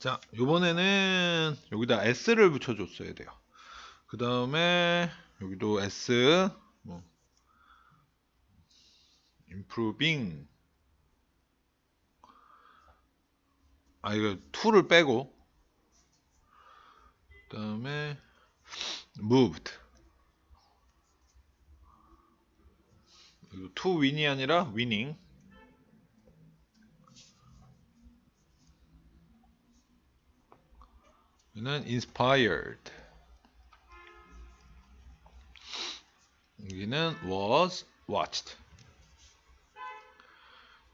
자, 요번에는 여기다 s를 붙여줬어야 돼요. 그 다음에 여기도 s, 뭐, improving. 아, 이거 to를 빼고. 그 다음에 moved. to win이 아니라 winning. 여기 는 inspired. 여기는 was watched.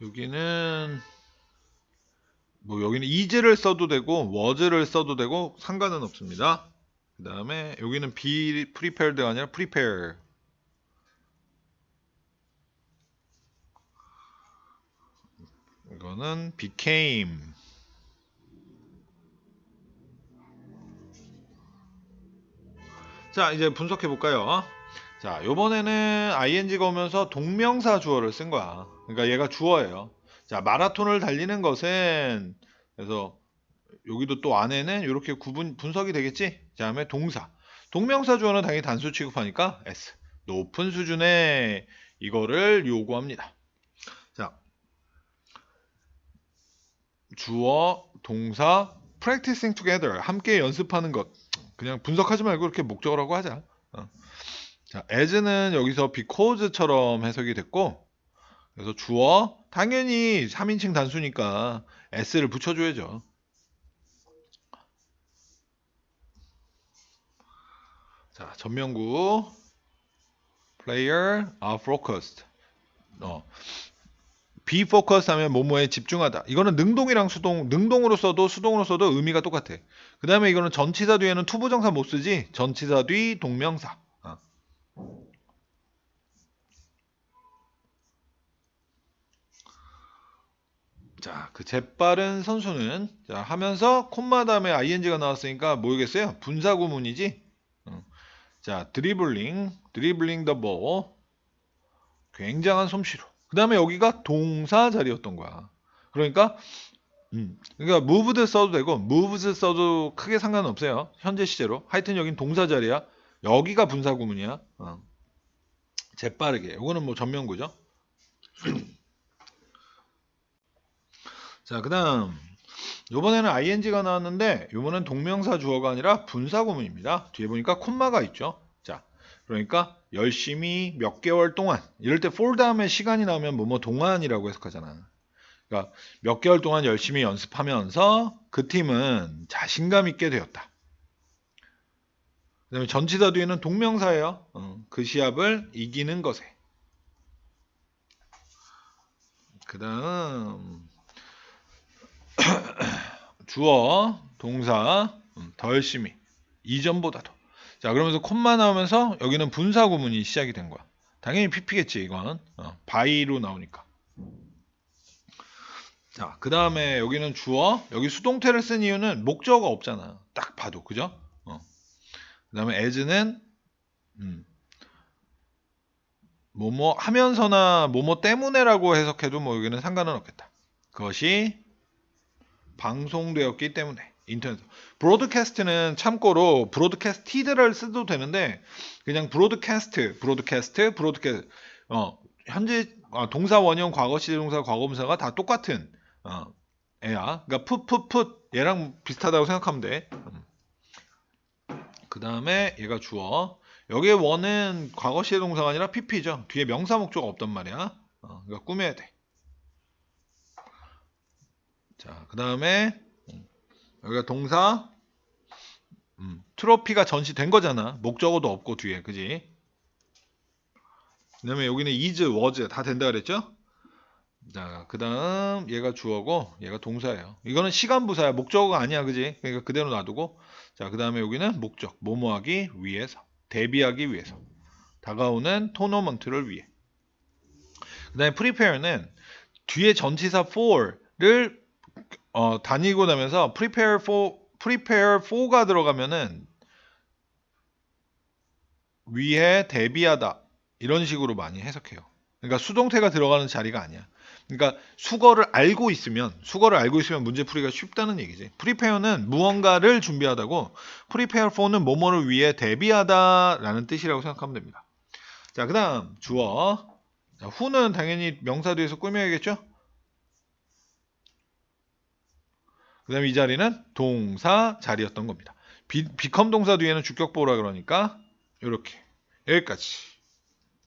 여기는 뭐 여기는 is를 써도 되고 was를 써도 되고 상관은 없습니다. 그 다음에 여기는 be prepared가 아니라 prepare. 이거는 became. 자, 이제 분석해 볼까요? 자, 요번에는 ing가 오면서 동명사 주어를 쓴 거야. 그러니까 얘가 주어예요. 자, 마라톤을 달리는 것은 그래서 여기도 또 안에는 이렇게 구분 분석이 되겠지? 그 다음에 동사. 동명사 주어는 당연히 단수 취급하니까 s. 높은 수준의 이거를 요구합니다. 자, 주어, 동사, practicing together 함께 연습하는 것. 그냥 분석하지 말고 이렇게 목적을 하고 하자. 어. 자, as는 여기서 because처럼 해석이 됐고, 그래서 주어 당연히 3인칭 단수니까 s를 붙여줘야죠. 자, 전명구 player are focused. 어. Focused 하면 뭐뭐에 집중하다. 이거는 능동이랑 수동, 능동으로 써도 수동으로 써도 의미가 똑같아. 그 다음에 이거는 전치사 뒤에는 투부정사 못 쓰지. 전치사 뒤 동명사. 어. 자, 그 재빠른 선수는 자, 하면서 콤마 다음에 ing가 나왔으니까 뭐겠어요? 분사 구문이지. 어. 자, 드리블링, 드리블링 더 볼. 굉장한 솜씨로. 그 다음에 여기가 동사 자리였던 거야. 그러니까, 음, 그러니까 moved 써도 되고, moves 써도 크게 상관없어요. 현재 시제로. 하여튼 여긴 동사 자리야. 여기가 분사 구문이야. 어. 재빠르게. 이거는 뭐 전면구죠. 자, 그 다음. 요번에는 ing가 나왔는데, 요번엔 동명사 주어가 아니라 분사 구문입니다. 뒤에 보니까 콤마가 있죠. 자, 그러니까 열심히 몇 개월 동안, 이럴 때 for 다음에 시간이 나오면 뭐뭐 동안이라고 해석하잖아. 그러니까 몇 개월 동안 열심히 연습하면서 그 팀은 자신감 있게 되었다. 그 다음에 전치사 뒤에는 동명사예요. 어, 그 시합을 이기는 것에. 그 다음, 주어, 동사, 음, 더 열심히. 이전보다도. 자, 그러면서 콤마 나오면서 여기는 분사 구문이 시작이 된 거야. 당연히 PP겠지, 이건. 어, 바이로 나오니까. 자, 그 다음에 여기는 주어. 여기 수동태를 쓴 이유는 목적어가 없잖아. 딱 봐도. 그죠? 어. 그 다음에 as는, 음, 뭐뭐 하면서나 뭐뭐 때문에라고 해석해도 뭐 여기는 상관은 없겠다. 그것이 방송되었기 때문에 인터넷. 브로드캐스트는 참고로 브로드캐스티드를 써도 되는데 그냥 브로드캐스트 브로드캐스트 브로드캐스트 어 현재 아, 동사 원형 과거 시제 동사 과거분사가 다 똑같은 어 애야. 그러니까 풋풋풋 얘랑 비슷하다고 생각하면 돼그 다음에 얘가 주어. 여기에 원은 과거 시제 동사가 아니라 pp죠. 뒤에 명사 목조가 없단 말이야. 어, 그러니까 꾸며야 돼. 자, 그 다음에 여기가 동사 음, 트로피가 전시된 거잖아. 목적어도 없고 뒤에, 그지? 그 다음에 여기는 is, was 다 된다 그랬죠? 자, 그 다음 얘가 주어고 얘가 동사예요. 이거는 시간 부사야. 목적어가 아니야, 그지? 그러니까 그대로 놔두고 자, 그 다음에 여기는 목적, 뭐뭐 하기 위해서, 대비하기 위해서, 다가오는 토너먼트를 위해. 그 다음에 prepare는 뒤에 전치사 for를 어, 다니고 나면서 prepare for prepare for가 들어가면은 위에 대비하다 이런 식으로 많이 해석해요. 그러니까 수동태가 들어가는 자리가 아니야. 그러니까 수거를 알고 있으면 수거를 알고 있으면 문제 풀이가 쉽다는 얘기지. 프리페어는 무언가를 준비하다고 프리페어 for는 뭐뭐를 위해 대비하다라는 뜻이라고 생각하면 됩니다. 자, 그다음 주어. 자, who는 당연히 명사 뒤에서 꾸며야겠죠? 그 다음에 이 자리는 동사 자리였던 겁니다. 비, become 동사 뒤에는 주격 보라 그러니까 이렇게 여기까지.